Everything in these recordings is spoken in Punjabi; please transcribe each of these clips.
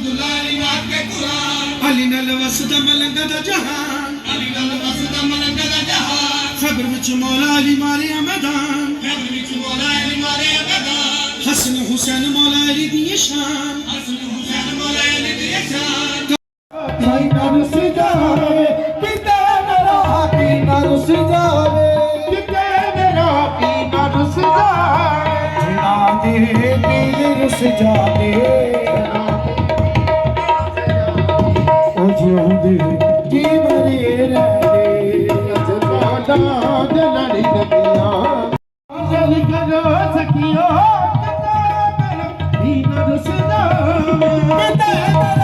ਦੁਲਾਲੀ ਮਾਰ ਕੇ ਕੁਰਾਨ। ਅਲੀ ਨਾਲ ਵਸਦਾ ਮਲੰਗ ਦਾ ਜਹਾਨ। ਅਲੀ ਨਾਲ ਵਸਦਾ ਮਲੰਗ ਦਾ ਜਹਾਨ। ਖਬਰ ਵਿੱਚ ਮੌਲਾ ਅਲੀ ਮਾਰਿਆ ਮੈਦਾਨ। ਖਬਰ ਵਿੱਚ ਮੌਲਾ ਅਲੀ ਮਾਰਿਆ ਮੈਦਾਨ। ਹਸਨ ਹੁਸੈਨ ਮੌਲਾ ਅਲੀ ਦੀ ਸ਼ਾਨ। ਹਸਨ ਹੁਸੈਨ ਮੌਲਾ ਅਲੀ ਦੀ ਸ਼ਾਨ। ਭਾਈ ਨਾਲ ਸਿਜਾਵੇ ਕਿਤੇ ਮੇਰਾ ਹਾਕੀ ਨਾਲ ਸਿਜਾਵੇ ਕਿਤੇ ਮੇਰਾ ਹਾਕੀ ਨਾਲ ਸਿਜਾਵੇ ਨਾ ਦੇ ਦਿਲ ਰੁਸ ਜਾਵੇ। ਕਰੋ ਕਿਤੇ ਮੇਰਾ ਹਾਕੀ ਨਾ ਰੁੱਸ ਜਾਵੇ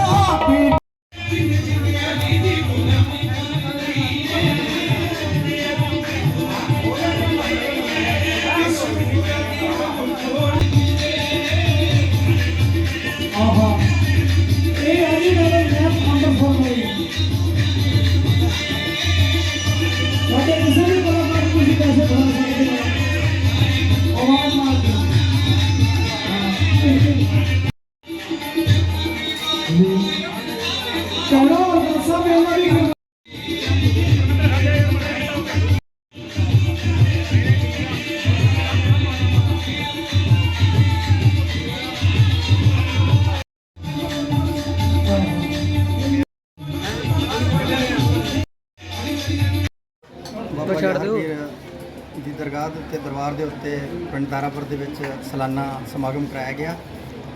ਦੀ ਦਰਗਾਹ ਦੇ ਉੱਤੇ, ਦਰਬਾਰ ਦੇ ਉੱਤੇ ਪਿੰਡ ਦਾਰਾਪੁਰ ਦੇ ਵਿੱਚ ਸਾਲਾਨਾ ਸਮਾਗਮ ਕਰਾਇਆ ਗਿਆ।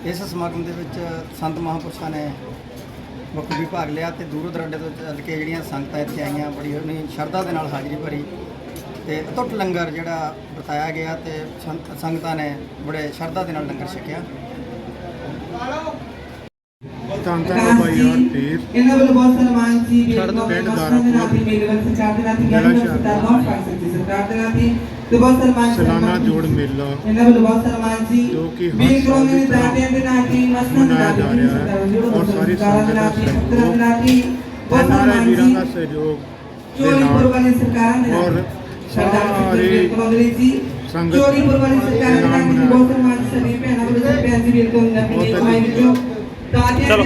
ਇਸ ਸਮਾਗਮ ਦੇ ਵਿੱਚ ਸੰਤ ਮਹਾਂਪੁਰਸ਼ਾਂ ਨੇ ਬਖੂਬੀ ਭਾਗ ਲਿਆ ਤੇ ਦੂਰੋਂ ਦਰਾਡੇ ਤੋਂ ਚੱਲ ਕੇ ਜਿਹੜੀਆਂ ਸੰਗਤਾਂ ਇੱਥੇ ਆਈਆਂ, ਬੜੀ ਉਹਨੀ ਸ਼ਰਧਾ ਦੇ ਨਾਲ ਹਾਜ਼ਰੀ ਭਰੀ ਤੇ ਅਟੁੱਟ ਲੰਗਰ ਜਿਹੜਾ ਵਰਤਾਇਆ ਗਿਆ ਤੇ ਸੰਤ- ਸੰਗਤਾਂ ਨੇ ਬੜੇ ਸ਼ਰਧਾ ਦੇ ਨਾਲ ਲੰਗਰ ਛਕਿਆ। ਧੰਨ ਧੰਨ ਬਾਬਾ ਯਾਰ ਪੀਰ ਇਹਨਾਂ ਵੱਲੋਂ ਬਹੁਤ ਸਨਮਾਨ ਸੀ ਵੀ ਪਿੰਡ ਸਰਕਾਰ ਦੇ ਨਾਤੀ ਮੇਰੇ ਵੱਲ ਸਰਕਾਰ ਦੇ ਨਾਤੀ ਮੇਲਾ ਗੱਲ। ਸਰਕਾਰ ਬਹੁਤ ਕਰ ਸਕਦੀ ਸਰਕਾਰ ਦੇ ਨਾਤੀ ਤੇ ਬਹੁਤ ਸਨਮਾਨ ਸਾਲਾਨਾ ਸਨਮਾਨ ਜੋੜ ਮੇਲਾ। ਇਹਨਾਂ ਵੱਲੋਂ ਬਹੁਤ ਸਨਮਾਨ ਸੀ। ਜੋ ਕਿ ਸਾਲ ਕਲੋਨੀ ਦੀ ਦਾਤਿਆਂ ਦੇ ਨਾਤੀ ਮਸਤਾਂ ਦੇ ਰਿਹਾ ਹੈ ਔਰ ਸਾਰੀ ਸਰਕਾਰਾਂ ਦੇ ਨਾਤੀ ਸਹਿਯੋਗ ਸਤਰਾਂ ਦੇ ਨਾਤੀ ਬਹੁਤ ਐਨਆਰਆਈ ਸਨਮਾਨ ਵੀਰਾਂ ਸੀ। ਦਾ ਸਹਿਯੋਗ ਨਾਲ। ਵਾਲੀ ਸਰਕਾਰਾਂ ਦੇ ਔਰ ਸਰਦਾਰ ਸਾਰੇ ਕਲੋਨੀ ਜੀ ਸੰਗਤ ਚੋਰੀਪੁਰ ਵਾਲੀ ਸਰਕਾਰਾਂ ਦੇ ਨਾਲ ਬਹੁਤ ਸਨਮਾਨ ਸੀ। ਸਾਡੀਆਂ ਭੈਣਾਂ ਵੱਲੋਂ ਭੈਣ ਜੀ ਵੀਰ ਬਹੁਤ ਪੀਏ ਕਮਾਈ ਵਿੱਚੋਂ। ਦਾਤਿਆਂ